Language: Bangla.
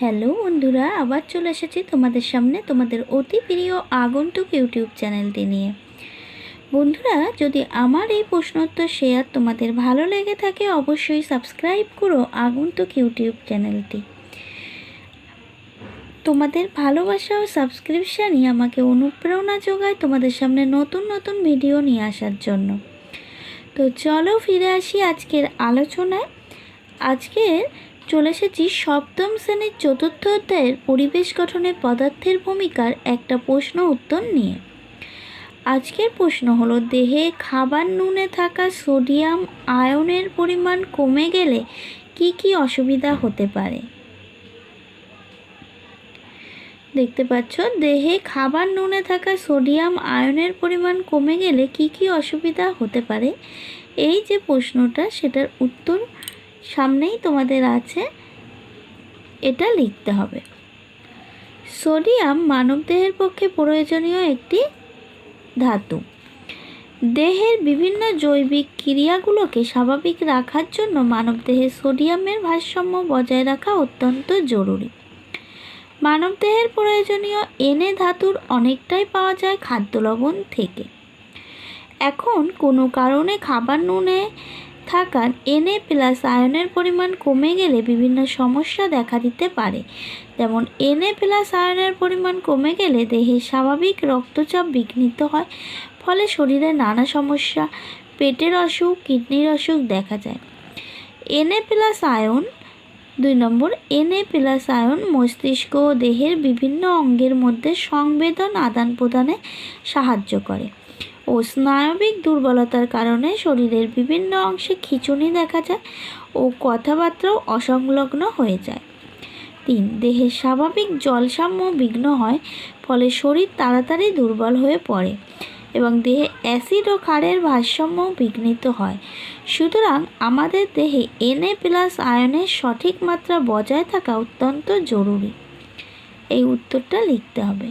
হ্যালো বন্ধুরা, আবার চলে এসেছি তোমাদের সামনে তোমাদের অতি প্রিয় আগন্তুক ইউটিউব চ্যানেলটি নিয়ে। বন্ধুরা, যদি আমার এই প্রশ্নোত্তর শেয়ার তোমাদের ভালো লেগে থাকে, অবশ্যই সাবস্ক্রাইব করো আগন্তুক ইউটিউব চ্যানেলটি। তোমাদের ভালোবাসা ও সাবস্ক্রিপশানই আমাকে অনুপ্রেরণা যোগায় তোমাদের সামনে নতুন নতুন ভিডিও নিয়ে আসার জন্য। তো চলো ফিরে আসি আজকের আলোচনায়। আজকের চলে এসেছি সপ্তম শ্রেণির চতুর্থ অধ্যায়ের পরিবেশ গঠনে পদার্থের ভূমিকার একটা প্রশ্ন উত্তর নিয়ে। আজকের প্রশ্ন হলো, দেহে খাবার নুনে থাকা সোডিয়াম আয়নের পরিমাণ কমে গেলে কি কি অসুবিধা হতে পারে? দেখতে পাচ্ছ, দেহে খাবার নুনে থাকা সোডিয়াম আয়নের পরিমাণ কমে গেলে কি কি অসুবিধা হতে পারে? এই যে প্রশ্নটা, সেটার উত্তর সামনেই তোমাদের আছে, এটা লিখতে হবে। সোডিয়াম মানবদেহের পক্ষে প্রয়োজনীয় একটি ধাতু। দেহের বিভিন্ন জৈবিক ক্রিয়াগুলোকে স্বাভাবিক রাখার জন্য মানবদেহে সোডিয়ামের ভারসাম্য বজায় রাখা অত্যন্ত জরুরি। মানবদেহের প্রয়োজনীয় এনে ধাতুর অনেকটাই পাওয়া যায় খাদ্য লবণ থেকে। এখন কোনো কারণে খাবার নুনে থাকা এনএ প্লাস আয়নের পরিমাণ কমে গেলে বিভিন্ন সমস্যা দেখা দিতে পারে। যেমন এনএ প্লাস আয়নের পরিমাণ কমে গেলে দেহের স্বাভাবিক রক্তচাপ বিঘ্নিত হয়, ফলে শরীরে নানা সমস্যা, পেটের অসুখ, কিডনির অসুখ দেখা যায়। এনএ প্লাস আয়ন দুই নম্বর এনএ প্লাস আয়ন মস্তিষ্ক ও দেহের বিভিন্ন অঙ্গের মধ্যে সংবেদন আদান প্রদানে সাহায্য করে। ও স্নায়বিক দুর্বলতার কারণে শরীরের বিভিন্ন অংশে খিঁচুনি দেখা যায় ও কথাবার্তাও অসংলগ্ন হয়ে যায়। তিন দেহের স্বাভাবিক জলসাম্য বিঘ্ন হয়, ফলে শরীর তাড়াতাড়ি দুর্বল হয়ে পড়ে এবং দেহে অ্যাসিড ও ক্ষারের ভারসাম্য বিঘ্নিত হয়। সুতরাং আমাদের দেহে এনএ প্লাস আয়নের সঠিক মাত্রা বজায় থাকা অত্যন্ত জরুরি। এই উত্তরটা লিখতে হবে।